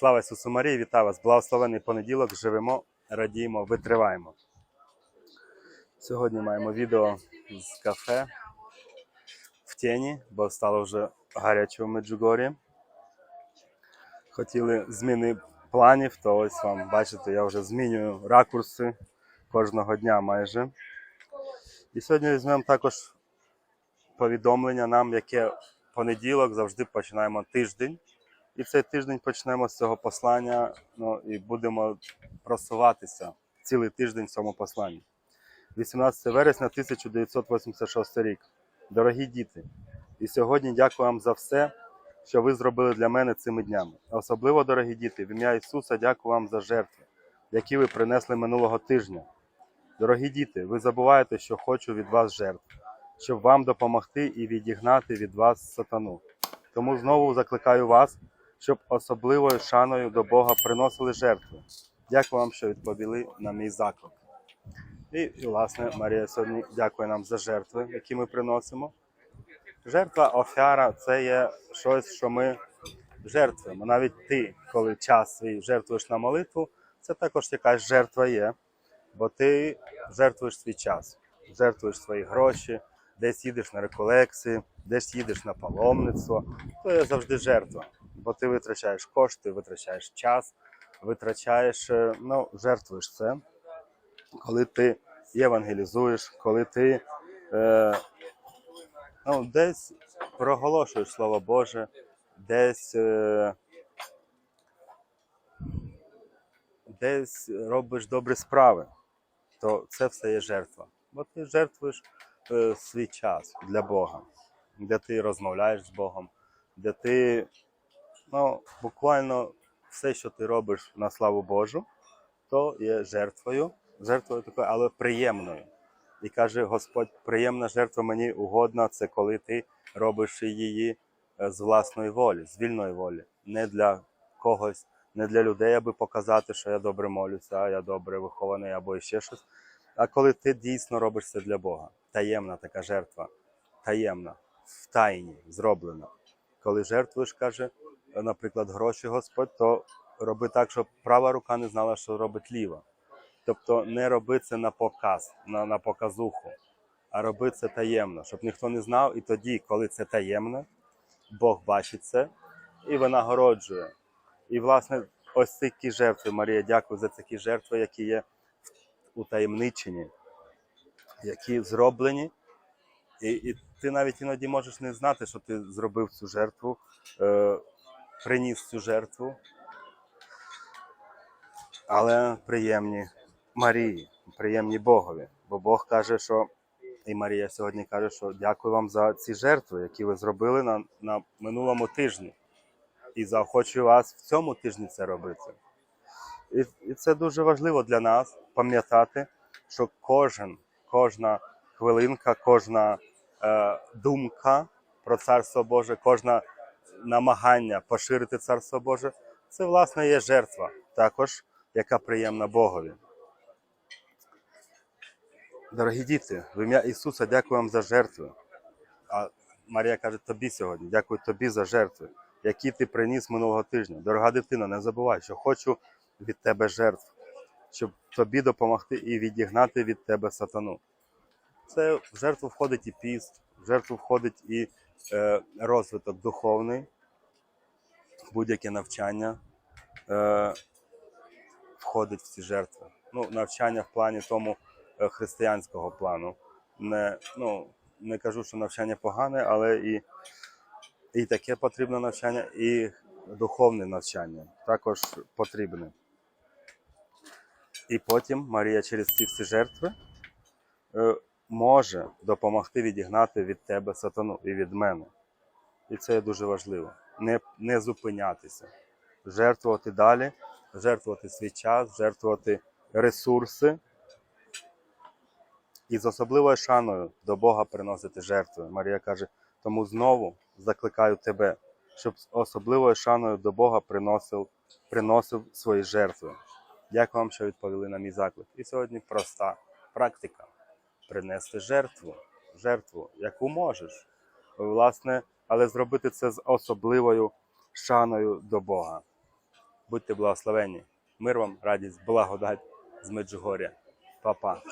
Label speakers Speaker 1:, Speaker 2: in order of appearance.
Speaker 1: Слава Ісусу Марії, вітаю вас! Благословений понеділок. Живемо, радіємо, витриваємо. Сьогодні маємо відео з кафе в тіні, бо стало вже гаряче в Меджугорі. Хотіли зміни планів, то ось вам бачите, я вже змінюю ракурси кожного дня майже. І сьогодні візьмемо також повідомлення нам, яке понеділок завжди починаємо тиждень. І цей тиждень почнемо з цього послання, ну і будемо просуватися цілий тиждень в цьому посланні. 18 вересня 1986 рік. Дорогі діти, і сьогодні дякую вам за все, що ви зробили для мене цими днями. Особливо, дорогі діти, в ім'я Ісуса дякую вам за жертви, які ви принесли минулого тижня. Дорогі діти, ви забуваєте, що хочу від вас жертв, щоб вам допомогти і відігнати від вас сатану. Тому знову закликаю вас, щоб особливою шаною до Бога приносили жертви. Дякую вам, що відповіли на мій заклик. І, власне, Марія сьогодні дякує нам за жертви, які ми приносимо. Жертва, офяра це є щось, що ми жертвуємо. Навіть ти, коли час свій жертвуєш на молитву, це також якась жертва є, бо ти жертвуєш свій час, жертвуєш свої гроші, десь їдеш на реколекції, десь їдеш на паломництво, то є завжди жертва. Бо ти витрачаєш кошти, витрачаєш час, витрачаєш, е, ну, жертвуєш це, коли ти євангелізуєш, коли ти е, ну, десь проголошуєш Слово Боже, десь, е, десь робиш добрі справи, то це все є жертва. Бо ти жертвуєш е, свій час для Бога, де ти розмовляєш з Богом, де ти ну, буквально все, що ти робиш на славу Божу, то є жертвою, жертвою такою, але приємною. І каже Господь, приємна жертва мені угодна, це коли ти робиш її е, з власної волі, з вільної волі, не для когось, не для людей, аби показати, що я добре молюся, я добре вихований або ще щось. А коли ти дійсно робиш це для Бога, таємна така жертва, таємна, в тайні зроблена. Коли жертвуєш, каже, наприклад, гроші Господь, то роби так, щоб права рука не знала, що робить ліва. Тобто не роби це на показ, на, на показуху, а роби це таємно, щоб ніхто не знав. І тоді, коли це таємно, Бог бачить це і винагороджує. І, власне, ось такі жертви, Марія, дякую за такі жертви, які є утаємничені, які зроблені. І, і ти навіть іноді можеш не знати, що ти зробив цю жертву, е, приніс цю жертву, але приємні Марії, приємні Богові. Бо Бог каже, що і Марія сьогодні каже, що дякую вам за ці жертви, які ви зробили на, на минулому тижні. І заохочую вас в цьому тижні це робити. І, і це дуже важливо для нас пам'ятати, що кожен, кожна хвилинка, кожна е, думка про Царство Боже, кожне намагання поширити Царство Боже, це власне є жертва, також яка приємна Богові. Дорогі діти, в ім'я Ісуса дякую вам за жертви. А Марія каже тобі сьогодні, дякую тобі за жертви, які ти приніс минулого тижня. Дорога дитина, не забувай, що хочу від тебе жертв, щоб тобі допомогти і відігнати від тебе сатану. Це в жертву входить і піст, в жертву входить і е, розвиток духовний, будь-яке навчання е, входить в ці жертви. Ну, навчання в плані тому е, християнського плану. Не, ну, не кажу, що навчання погане, але і, і таке потрібне навчання, і духовне навчання також потрібне. І потім Марія через ці всі жертви е, може допомогти відігнати від тебе сатану і від мене. І це є дуже важливо. Не, не зупинятися, жертвувати далі, жертвувати свій час, жертвувати ресурси. І з особливою шаною до Бога приносити жертви. Марія каже, тому знову закликаю тебе, щоб з особливою шаною до Бога приносив, приносив свої жертви. Дякую вам, що відповіли на мій заклик. І сьогодні проста практика принести жертву, жертву, яку можеш. Власне, але зробити це з особливою шаною до Бога. Будьте благословені. Мир вам, радість, благодать з Меджугоря. Па-па.